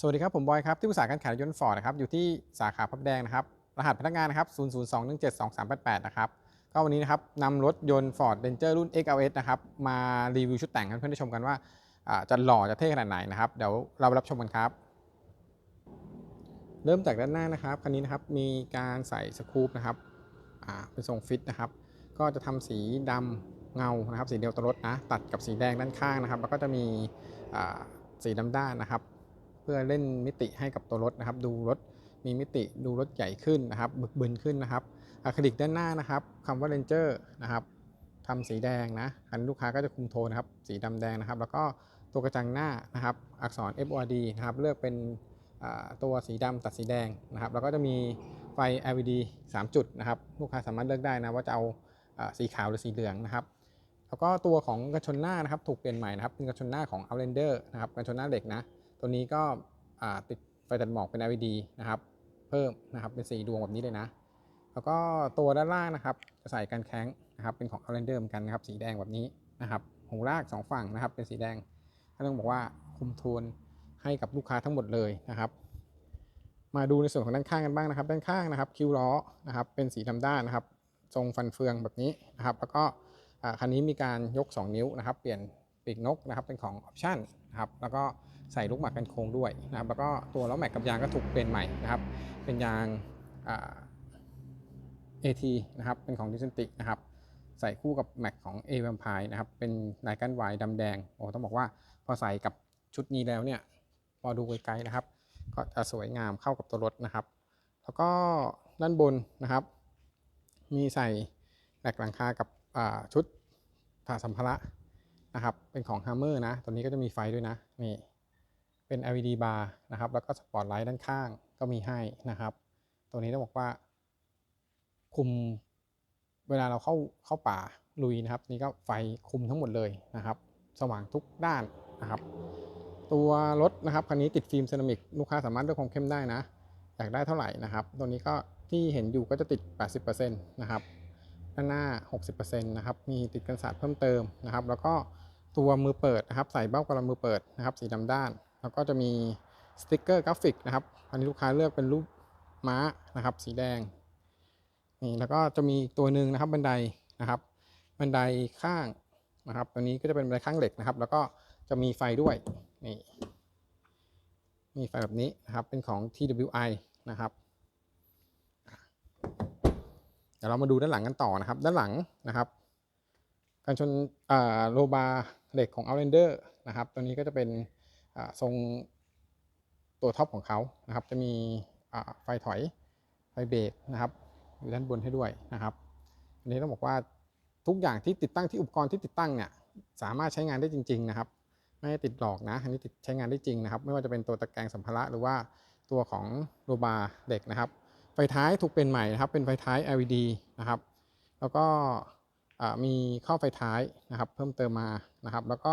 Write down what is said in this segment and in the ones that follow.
สวัสดีครับ ผมบอยครับ ที่ปรึกษาการขายรถยนต์ฟอร์ดนะครับอยู่ที่สาขาพระแดงนะครับ รหัสพนักงานนะครับ 002172388 นะครับ ก็วันนี้นะครับนำรถยนต์ Ford Ranger รุ่น XLS นะครับ มารีวิวชุดแต่งให้เพื่อนได้ชมกันว่าจะหล่อจะเท่ขนาดไหนนะครับ เดี๋ยวเรารับชมกันครับ เริ่มจากด้านหน้านะครับคันนี้นะครับมีการใส่สกู๊ปนะครับเป็นทรงฟิตนะครับ ก็จะทำสีดำเงานะครับ สีเดียวตัวรถนะตัดกับสีแดงด้านข้างนะครับ แล้วก็จะมีสีดำด้านนะครับ เพื่อเล่นมิติให้กับตัวรถนะครับ ดูรถมีมิติดูรถใหญ่ขึ้นนะครับ บึกบึนขึ้นนะครับอะคริลิกด้านหน้านะครับคำว่า Ranger นะครับทำสีแดงนะคันลูกค้าก็จะคุมโทนนะครับ สีดำแดงนะครับ แล้วก็ตัวกระจังหน้านะครับ อักษร FORD นะครับ เลือกเป็นตัวสีดำตัดสีแดงนะครับ แล้วก็จะมีไฟ LED 3 จุดนะครับ ลูกค้าสามารถเลือกได้นะว่าจะเอาสีขาวหรือสีเหลืองนะครับ แล้วก็ตัวของกันชนหน้านะครับ ถูกเปลี่ยนใหม่นะครับ เป็นกันชนหน้าของ Outlander นะครับกันชนหน้าเหล็กนะ ตัวนี้ก็ติดไฟตัดหมอกเป็น LED นะครับ เพิ่มนะครับเป็นสีดวงแบบนี้เลยนะ แล้วก็ตัวด้านล่างนะครับจะใส่กันแข้งนะครับเป็นของ Outlander เหมือนกันนะครับสีแดงแบบนี้นะครับหูลากสองฝั่งนะครับเป็นสีแดงก็ต้องบอกว่าคุมโทนให้กับลูกค้าทั้งหมดเลยนะครับ มาดูในส่วนของด้านข้างกันบ้างนะครับ ด้านข้างนะครับ คิ้วล้อนะครับเป็นสีดำด้านนะครับ ทรงฟันเฟืองแบบนี้นะครับ แล้วก็คันนี้มีการยก 2 นิ้วนะครับ เปลี่ยนปีกนกนะครับเป็นของออปชั่นนะครับแล้วก็ ใส่ลูกหมากกันโค้งด้วยนะครับ แล้วก็ตัวล้อแม็กกับยางก็ถูกเปลี่ยนใหม่นะครับ เป็นยางเอ่า AT นะครับ เป็นของดิสติกนะครับ ใส่คู่กับแม็กของ A v a m p i r e นะครับ เป็นลายกันไวดำแดง โอ้ ต้องบอกว่าพอใส่กับชุดนี้แล้วเนี่ย พอดูไกลๆนะครับ ก็จะสวยงามเข้ากับตัวรถนะครับ แล้วก็ด้านบนนะครับ มีใส่แหลกหลังคากับชุดถ่าสัมภาระนะครับ เป็นของ Hammer นะ ตัวนี้ก็จะมีไฟด้วยนะ นี่ เป็น LED bar นะครับ แล้วก็สปอตไลท์ด้านข้างก็มีให้นะครับ ตัวนี้ต้องบอกว่า คุมเวลาเราเข้าเข้าป่าลุยนะครับ นี่ก็ไฟคุมทั้งหมดเลยนะครับ สว่างทุกด้านนะครับ ตัวรถนะครับคันนี้ติดฟิล์มเซรามิกลูกค้าสามารถเลือกความเข้มได้นะ อยากได้เท่าไหร่นะครับ ตัวนี้ก็ที่เห็นอยู่ก็จะติด 80%นะครับด้านหน้า 60%นะครับ มีติดกันสาดเพิ่มเติมนะครับ แล้วก็ตัวมือเปิดนะครับ ใส่เบ้ากระมือเปิดนะครับ สีดำด้าน แล้วก็จะมีสติกเกอร์กราฟิกนะครับ อันนี้ลูกค้าเลือกเป็นรูปม้านะครับ สีแดงนี่แล้วก็จะมีตัวหนึ่งนะครับบันไดนะครับ บันไดข้างนะครับ ตัวนี้ก็จะเป็นบันไดข้างเหล็กนะครับ แล้วก็จะมีไฟด้วยนี่มีไฟแบบนี้นะครับ เป็นของ TWI นะครับเดี๋ยวเรามาดูด้านหลังกันต่อนะครับ ด้านหลังนะครับ การชนโลบาเหล็กของ Outlander นะครับ ตัวนี้ก็จะเป็น ทรงตัวท็อปของเขานะครับ จะมีไฟถอยไฟเบรกนะครับอยู่ด้านบนให้ด้วยนะครับอันนี้ต้องบอกว่าทุกอย่างที่ติดตั้งที่อุปกรณ์ที่ติดตั้งเนี่ยสามารถใช้งานได้จริง ๆ นะครับ ไม่ติดหลอกนะอันนี้ติดใช้งานได้จริงนะครับ ไม่ว่าจะเป็นตัวตะแกรงสัมภาระหรือว่าตัวของโลบาร์เหล็กนะครับ ไฟท้ายถูกเป็นใหม่นะครับ เป็นไฟท้าย LED นะครับ แล้วก็มีข้อไฟท้ายนะครับ เพิ่มเติมมานะครับ แล้วก็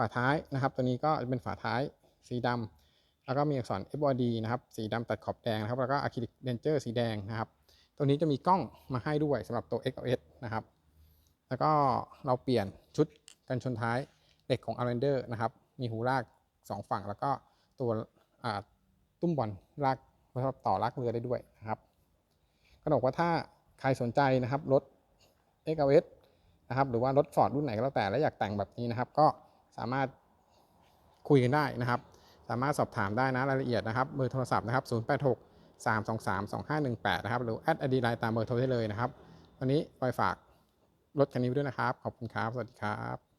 ฝาท้ายนะครับ ตัวนี้ก็เป็นฝาท้ายสีดำแล้วก็มีอักษร FOD นะครับสีดำตัดขอบแดงนะครับ แล้วก็อะคริลิกเดนเจอร์สีแดงนะครับ ตัวนี้จะมีกล้องมาให้ด้วยสำหรับตัว XLS นะครับ แล้วก็เราเปลี่ยนชุดกันชนท้ายเหล็กของ Outlander นะครับ มีหูลาก 2 ฝั่ง แล้วก็ตัวตุ้มบอลลากสำหรับต่อลากเรือได้ด้วยนะครับก็บอกว่าถ้าใครสนใจนะครับรถ XLS นะครับหรือว่ารถ Ford รุ่นไหนก็แล้วแต่และอยากแต่งแบบนี้นะครับ ก็ามารถคุยกันได้นะครับ สามารถสอบถามได้นะรายละเอียดนะครับเบอร์โทรศัพท์นะครับ 086 323 2518 นะครับ หรือแอดอดีไลน์ตามเบอร์โทรได้เลยนะครับ วันนี้ปอยฝากรถคันนี้ไว้ด้วยนะครับ ขอบคุณครับ สวัสดีครับ